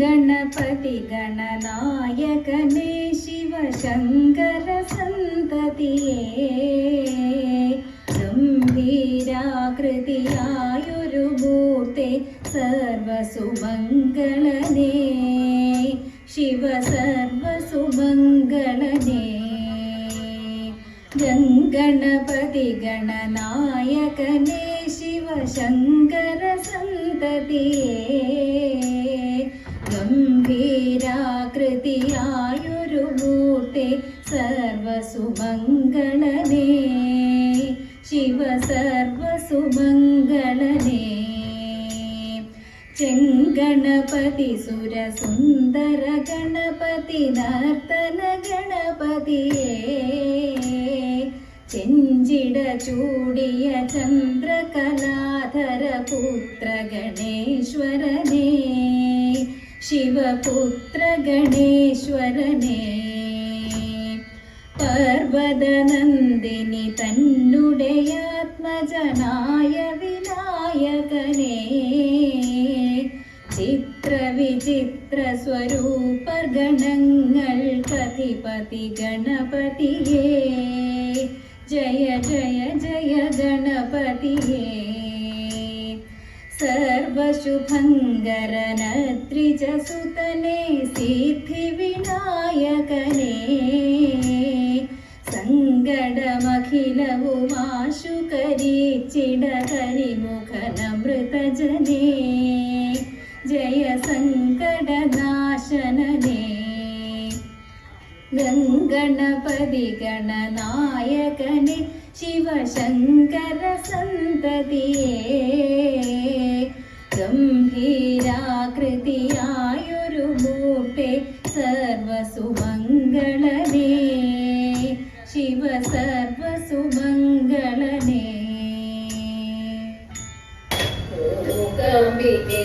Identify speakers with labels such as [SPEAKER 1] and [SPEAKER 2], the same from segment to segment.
[SPEAKER 1] ഗണപതി ഗണനായകനേ ശിവശങ്കര സന്തതിയേ. ഗംഭീരാകൃതിയായൊരു മൂർത്തെ സർവസുമംഗളനേ. ശിവ സർവസുമംഗളനേ ഗംഗണപതി ഗണനായകനേ ശിവശങ്കര മൂർത്തെ സർവസുമംഗളനേ ശിവ സർവസുമംഗളനേ ചെങ്കണപതി സുരസുന്ദര ഗണപതി നർത്തന ഗണപതിയേ. ചെഞ്ചിട ചൂടിയ ചന്ദ്രകലാധര പുത്ര ഗണേശ്വരനേ. ശിവപുത്ര ഗണേശ്വരനേ. പർവതനന്ദിനി തന്നുടെ ആത്മജനായ വിനായകനേ. ചിത്രവിചിത്ര സ്വരൂപർ ഗണങ്ങൾ കതിപതി ഗണപതിയേ. ജയ ജയ ജയ ഗണപതിയേ. സർവശുഭങ്കരനത്രിജസുതനേ സിദ്ധിവിനായകനേ. സങ്കടമഖിലവുമാശു കരിച്ചിട കരിമുഖനമൃതജനേ ജയ സങ്കടനാശനനേ. ഗംഗണപതി ഗണനായകനെ ശിവശങ്കര സന്തതിയേ. ഗംഭീരാകൃതിയായൊരു മൂർത്തെ സർവസുമംഗളനേ ശിവ സർവസുമംഗളനേ
[SPEAKER 2] മൂകംബികേ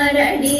[SPEAKER 1] மாறடி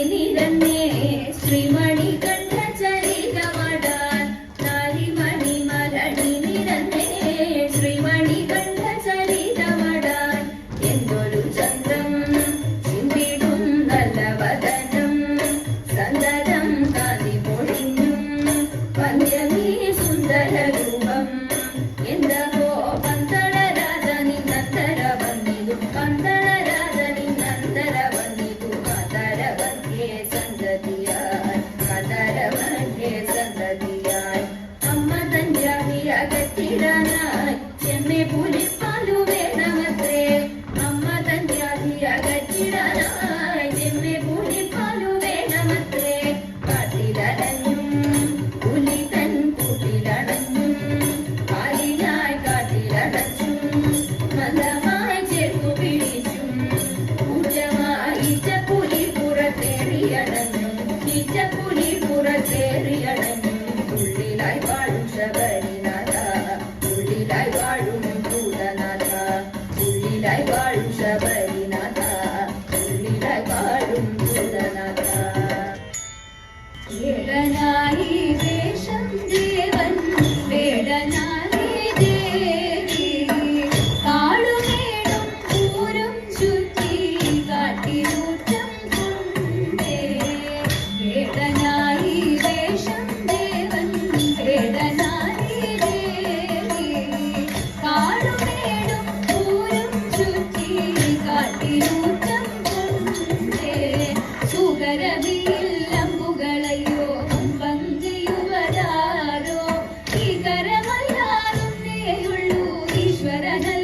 [SPEAKER 1] கரகல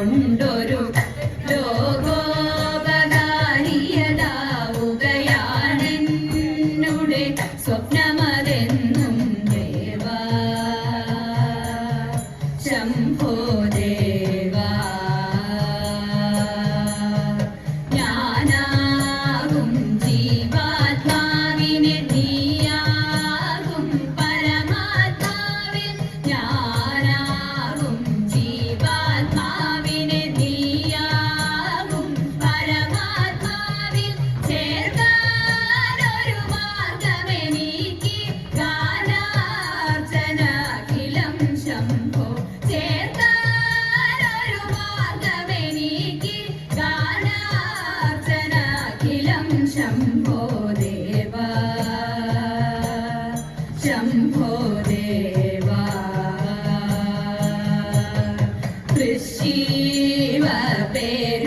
[SPEAKER 1] കൊണ്ടൊരു receive a
[SPEAKER 2] baby.